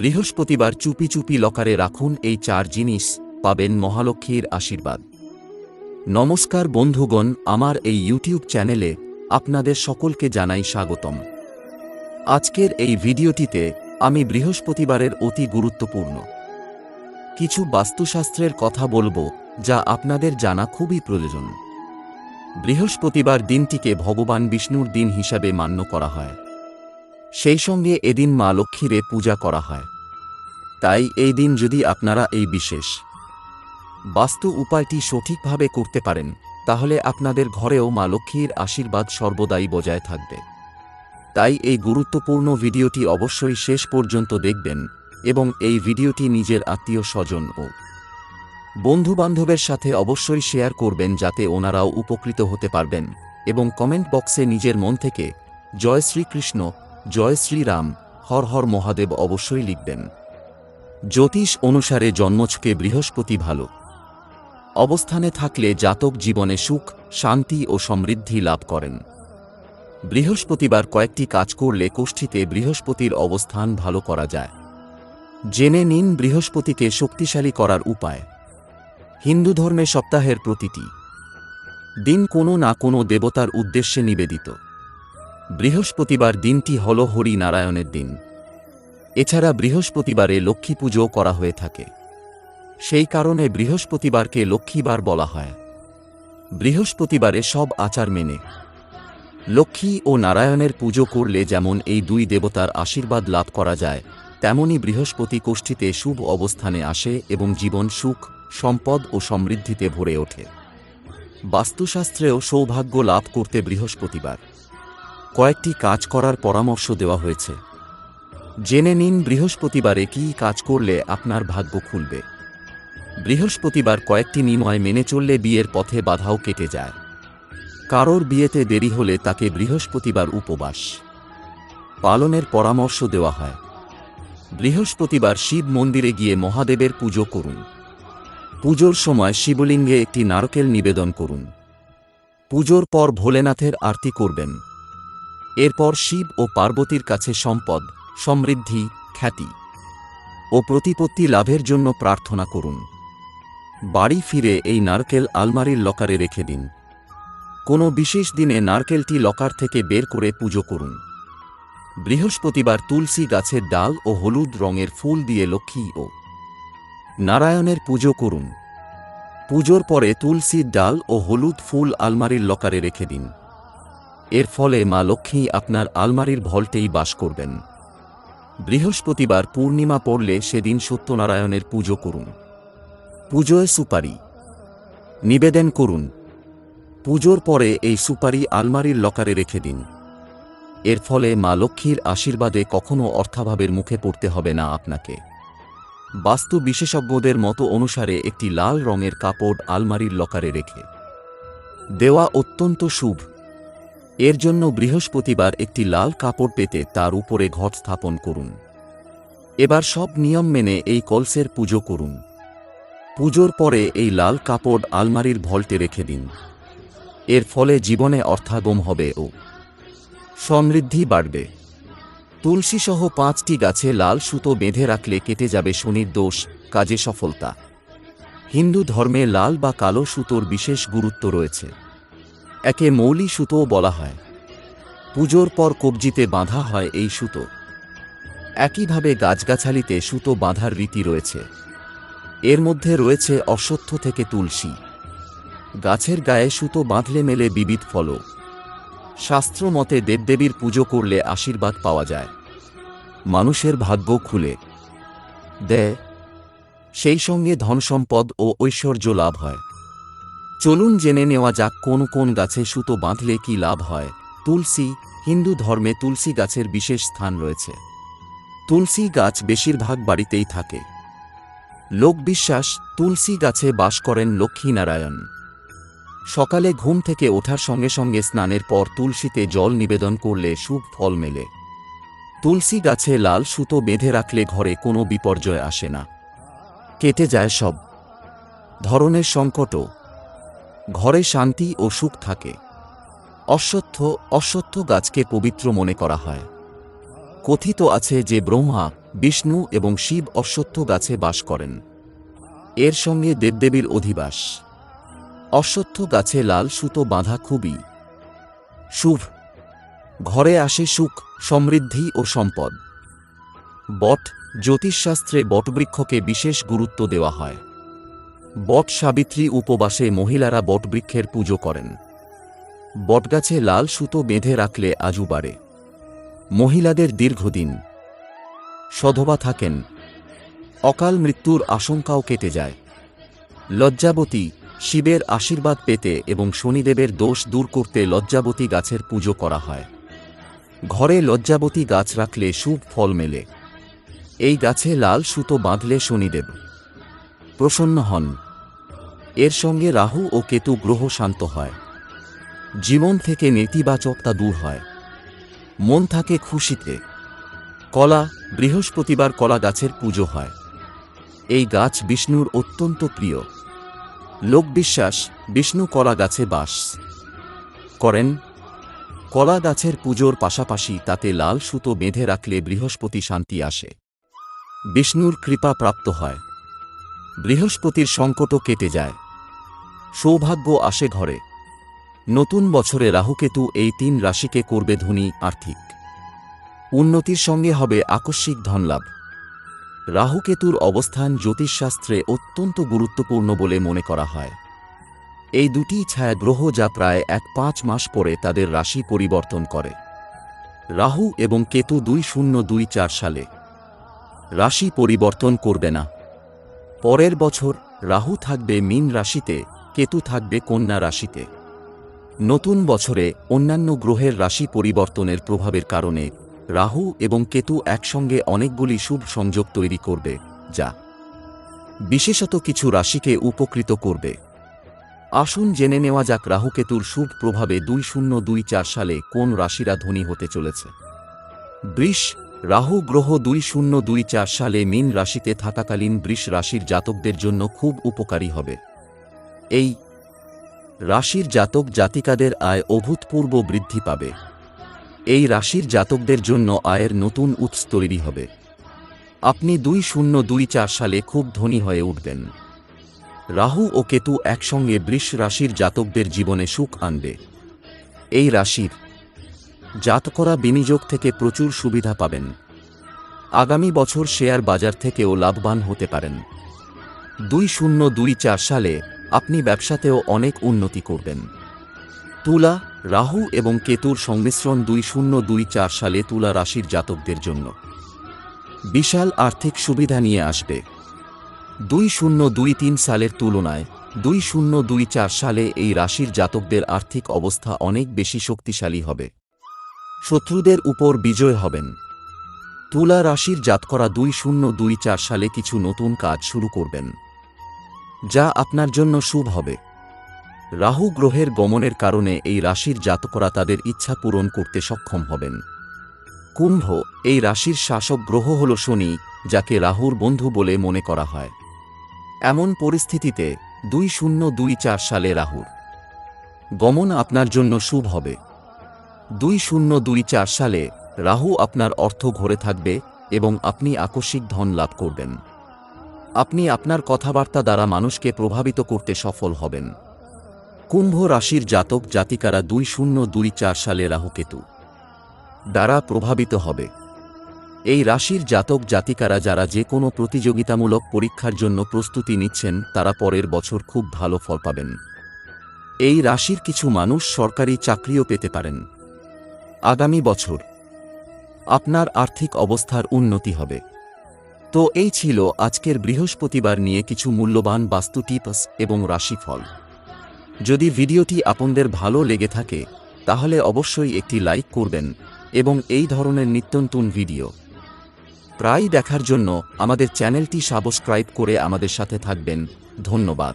বৃহস্পতিবার চুপি চুপি লকারে রাখুন এই চার জিনিস, পাবেন মহালক্ষ্মীর আশীর্বাদ। নমস্কার বন্ধুগণ, আমার এই ইউটিউব চ্যানেলে আপনাদের সকলকে জানাই স্বাগতম। আজকের এই ভিডিওটিতে আমি বৃহস্পতিবারের অতি গুরুত্বপূর্ণ। কিছু বাস্তুশাস্ত্রের কথা বলব, যা আপনাদের জানা খুবই প্রয়োজন। বৃহস্পতিবার দিনটিকে ভগবান বিষ্ণুর দিন হিসাবে মান্য করা হয়। সেই সঙ্গে এদিন মা লক্ষ্মীরে পূজা করা হয়। তাই এই দিন যদি আপনারা এই বিশেষ বাস্তু উপায়টি সঠিকভাবে করতে পারেন, তাহলে আপনাদের ঘরেও মা লক্ষ্মীর আশীর্বাদ সর্বদাই বজায় থাকবে। তাই এই গুরুত্বপূর্ণ ভিডিওটি অবশ্যই শেষ পর্যন্ত দেখবেন এবং এই ভিডিওটি নিজের আত্মীয় স্বজন ও বন্ধুবান্ধবের সাথে অবশ্যই শেয়ার করবেন যাতে ওনারাও উপকৃত হতে পারবেন এবং কমেন্ট বক্সে নিজের মন থেকে জয় শ্রীকৃষ্ণ জয় শ্রীরাম, হর হর মহাদেব অবশ্যই লিখবেন। জ্যোতিষ অনুসারে জন্মছকে বৃহস্পতি ভালো। অবস্থানে থাকলে জাতক জীবনে সুখ, শান্তি ও সমৃদ্ধি লাভ করেন। বৃহস্পতিবার কয়েকটি কাজ করলে কোষ্ঠীতে বৃহস্পতির অবস্থান ভালো করা যায়। জেনে নিন বৃহস্পতিকে শক্তিশালী করার উপায়। হিন্দু ধর্মে সপ্তাহের প্রতিটি দিন কোনো না কোনো দেবতার উদ্দেশ্যে নিবেদিত। বৃহস্পতিবার দিনটি হল হরি নারায়ণের দিন। এছাড়া বৃহস্পতিবারে লক্ষ্মী পুজো করা হয়ে থাকে। সেই কারণে বৃহস্পতিবারকে লক্ষ্মীবার বলা হয়। বৃহস্পতিবারে সব আচার মেনে। লক্ষ্মী ও নারায়ণের পুজো করলে যেমন এই দুই দেবতার আশীর্বাদ লাভ করা যায়, তেমনি বৃহস্পতি কোষ্ঠীতে শুভ অবস্থানে আসে এবং জীবন সুখ, সম্পদ ও সমৃদ্ধিতে ভরে ওঠে। বাস্তুশাস্ত্রেও সৌভাগ্য লাভ করতে বৃহস্পতিবার। কয়েকটি কাজ করার পরামর্শ দেওয়া হয়েছে। জেনে নিন বৃহস্পতিবারে কী কাজ করলে আপনার ভাগ্য খুলবে। বৃহস্পতিবার কয়েকটি নিময় মেনে চললে বিয়ের পথে বাধাও কেটে যায়। কারোর বিয়েতে দেরি হলে তাকে বৃহস্পতিবার উপবাস। পালনের পরামর্শ দেওয়া হয়। বৃহস্পতিবার শিব মন্দিরে গিয়ে মহাদেবের পুজো করুন। পুজোর সময় শিবলিঙ্গে একটি নারকেল নিবেদন করুন। পুজোর পর ভোলেনাথের আরতি করবেন। এরপর শিব ও পার্বতীর কাছে সম্পদ, সমৃদ্ধি, খ্যাতি ও প্রতিপত্তি লাভের জন্য প্রার্থনা করুন। বাড়ি ফিরে এই নারকেল আলমারির লকারে রেখে দিন। কোনো বিশেষ দিনে নারকেলটি লকার থেকে বের করে পুজো করুন। বৃহস্পতিবার তুলসী গাছের ডাল ও হলুদ রঙের ফুল দিয়ে লক্ষ্মী ও নারায়ণের পুজো করুন। পুজোর পরে তুলসীর ডাল ও হলুদ ফুল আলমারির লকারে রেখে দিন। এর ফলে মা লক্ষ্মী আপনার আলমারির ভল্টেই বাস করবেন। বৃহস্পতিবার পূর্ণিমা পড়লে সেদিন সত্যনারায়ণের পুজো করুন। পুজোয় সুপারি। নিবেদন করুন। পুজোর পরে এই সুপারি আলমারির লকারে রেখে দিন। এর ফলে মা লক্ষ্মীর আশীর্বাদে কখনো অর্থাভাবের মুখে পড়তে হবে না আপনাকে। বাস্তু বিশেষজ্ঞদের মতো অনুসারে একটি লাল রঙের কাপড় আলমারির লকারে রেখে। দেওয়া অত্যন্ত শুভ। এর জন্য বৃহস্পতিবার একটি লাল কাপড় পেতে তার উপরে ঘট স্থাপন করুন। এবার সব নিয়ম মেনে এই কলসের পুজো করুন। পুজোর পরে এই লাল কাপড় আলমারির ভল্টে রেখে দিন। এর ফলে জীবনে অর্থাগম হবে ও সমৃদ্ধি বাড়বে। তুলসীসহ পাঁচটি গাছে লাল সুতো বেঁধে রাখলে কেটে যাবে শনির দোষ, কাজে সফলতা। হিন্দু ধর্মে লাল বা কালো সুতোর বিশেষ গুরুত্ব রয়েছে। একে মৌলি সুতোও বলা হয়। পুজোর পর কবজিতে বাঁধা হয় এই সুতো। একইভাবে গাছগাছালিতে সুতো বাঁধার রীতি রয়েছে। এর মধ্যে রয়েছে অশ্বত্থ থেকে তুলসী। গাছের গায়ে সুতো বাঁধলে মেলে বিবিধ ফল শাস্ত্র মতে দেবদেবীর পুজো করলে আশীর্বাদ পাওয়া যায়। মানুষের ভাগ্য খুলে। দেয় সেই সঙ্গে ধনসম্পদ ও ঐশ্বর্য লাভ হয়। চলুন জেনে নেওয়া যাক কোন কোন গাছে সুতো বাঁধলে কি লাভ হয়। তুলসী, হিন্দু ধর্মে তুলসী গাছের বিশেষ স্থান রয়েছে। তুলসী গাছ বেশিরভাগ বাড়িতেই থাকে। লোকবিশ্বাস তুলসী গাছে বাস করেন লক্ষ্মীনারায়ণ। সকালে ঘুম থেকে ওঠার সঙ্গে সঙ্গে স্নানের পর তুলসীতে জল নিবেদন করলে শুভ ফল মেলে। তুলসী গাছে লাল সুতো বেঁধে রাখলে ঘরে কোনো বিপর্যয় আসে না। কেটে যায় সব। ধরনের সংকটও। ঘরে শান্তি ও সুখ থাকে। অশ্বত্থ অশ্বত্থ গাছকে পবিত্র মনে করা হয়। কথিত আছে যে ব্রহ্মা, বিষ্ণু এবং শিব অশ্বত্থ গাছে বাস করেন। এর সঙ্গে দেবদেবীর অধিবাস। অশ্বত্থ গাছে লাল সুতো বাঁধা খুবই শুভ। ঘরে আসে সুখ, সমৃদ্ধি ও সম্পদ। বট, জ্যোতিষশাস্ত্রে বটবৃক্ষকে বিশেষ গুরুত্ব দেওয়া হয়। বট সাবিত্রী উপবাসে মহিলারা বটবৃক্ষের পুজো করেন। বটগাছে লাল সুতো বেঁধে রাখলে আজু বাড়ে। মহিলাদের দীর্ঘদিন সধবা থাকেন। অকাল মৃত্যুর আশঙ্কাও কেটে যায়। লজ্জাবতী শিবের আশীর্বাদ পেতে এবং শনিদেবের দোষ দূর করতে লজ্জাবতী গাছের পুজো করা হয়। ঘরে লজ্জাবতী গাছ রাখলে শুভ ফল মেলে। এই গাছে লাল সুতো বাঁধলে শনিদেব প্রসন্ন হন। এর সঙ্গে রাহু ও কেতু গ্রহ শান্ত হয়। জীবন থেকে নেতিবাচকতা দূর হয়। মন থাকে খুশিতে। কলা, বৃহস্পতিবার কলা গাছের পুজো হয়। এই গাছ বিষ্ণুর অত্যন্ত প্রিয়। লোকবিশ্বাস বিষ্ণু কলা গাছে বাস। করেন, কলা গাছের পুজোর পাশাপাশি তাতে লাল সুতো বেঁধে রাখলে বৃহস্পতি শান্তি আসে। বিষ্ণুর কৃপা প্রাপ্ত হয়। বৃহস্পতির সংকটও কেটে যায়। সৌভাগ্য আসে ঘরে। নতুন বছরে রাহুকেতু এই তিন রাশিকে করবে ধনী, আর্থিক। উন্নতির সঙ্গে হবে আকস্মিক ধনলাভ। রাহুকেতুর অবস্থান জ্যোতিষশাস্ত্রে অত্যন্ত গুরুত্বপূর্ণ বলে মনে করা হয়। এই দুটি ছায়া গ্রহ যা প্রায় এক পাঁচ মাস পরে তাদের রাশি পরিবর্তন করে। রাহু এবং কেতু দুই শূন্য দুই চার সালে। রাশি পরিবর্তন করবে না। পরের বছর রাহু থাকবে মীন রাশিতে কেতু থাকবে কন্যা রাশিতে। নতুন বছরে অন্যান্য গ্রহের রাশি পরিবর্তনের প্রভাবের কারণে রাহু এবং কেতু একসঙ্গে অনেকগুলি শুভ সংযোগ তৈরি করবে, যা বিশেষত কিছু রাশিকে উপকৃত করবে। আসুন জেনে নেওয়া যাক রাহুকেতুর শুভ প্রভাবে দুই শূন্য দুই চার সালে কোন রাশিরা ধনী হতে চলেছে। বৃষ, রাহু গ্রহ দুই শূন্য দুই চার সালে মীন রাশিতে থাকাকালীন বৃষ রাশির জাতকদের জন্য খুব উপকারী হবে। এই রাশির জাতক জাতিকাদের আয় অভূতপূর্ব বৃদ্ধি পাবে। এই রাশির জাতকদের জন্য আয়ের নতুন উৎস তৈরি হবে। আপনি দুই শূন্য দুই চার সালে খুব ধনী হয়ে উঠবেন। রাহু ও কেতু একসঙ্গে বৃষ রাশির জাতকদের জীবনে সুখ আনবে। এই রাশির জাতকরা বিনিয়োগ থেকে প্রচুর সুবিধা পাবেন। আগামী বছর শেয়ার বাজার থেকেও লাভবান হতে পারেন। দুই শূন্য দুই চার সালে আপনি ব্যবসাতেও অনেক উন্নতি করবেন। তুলা, রাহু এবং কেতুর সংমিশ্রণ দুই শূন্য দুই চার সালে তুলা রাশির জাতকদের জন্য। বিশাল আর্থিক সুবিধা নিয়ে আসবে। দুই শূন্য দুই তিন সালের তুলনায় দুই শূন্য দুই চার সালে এই রাশির জাতকদের আর্থিক অবস্থা অনেক বেশি শক্তিশালী হবে। শত্রুদের উপর বিজয় হবেন। তুলা রাশির জাতকরা দুই শূন্য দুই চার সালে কিছু নতুন কাজ শুরু করবেন। যা আপনার জন্য শুভ হবে। রাহু গ্রহের গমনের কারণে এই রাশির জাতকরা তাদের ইচ্ছা পূরণ করতে সক্ষম হবেন। কুম্ভ, এই রাশির শাসক গ্রহ হল শনি, যাকে রাহুর বন্ধু বলে মনে করা হয়। এমন পরিস্থিতিতে দুই শূন্য দুই চার সালে রাহুর গমন আপনার জন্য শুভ হবে। দুই শূন্য দুই চার সালে রাহু আপনার অর্থ ঘরে থাকবে এবং আপনি আকস্মিক ধন লাভ করবেন। আপনি আপনার কথাবার্তা দ্বারা মানুষকে প্রভাবিত করতে সফল হবেন। কুম্ভ রাশির জাতক জাতিকারা দুই শূন্য দুই চার সালে রাহুকেতু দ্বারা প্রভাবিত হবে। এই রাশির জাতক জাতিকারা যারা যে কোনো প্রতিযোগিতামূলক পরীক্ষার জন্য প্রস্তুতি নিচ্ছেন, তারা পরের বছর খুব ভালো ফল পাবেন। এই রাশির কিছু মানুষ সরকারি চাকরিও পেতে পারেন। আগামী বছর আপনার আর্থিক অবস্থার উন্নতি হবে। তো এই ছিল আজকের বৃহস্পতিবার নিয়ে কিছু মূল্যবান বাস্তু টিপস এবং রাশিফল। যদি ভিডিওটি আপনাদের ভালো লেগে থাকে, তাহলে অবশ্যই একটি লাইক করবেন এবং এই ধরনের নিত্যন্তন ভিডিও। প্রায় দেখার জন্য আমাদের চ্যানেলটি সাবস্ক্রাইব করে আমাদের সাথে থাকবেন। ধন্যবাদ।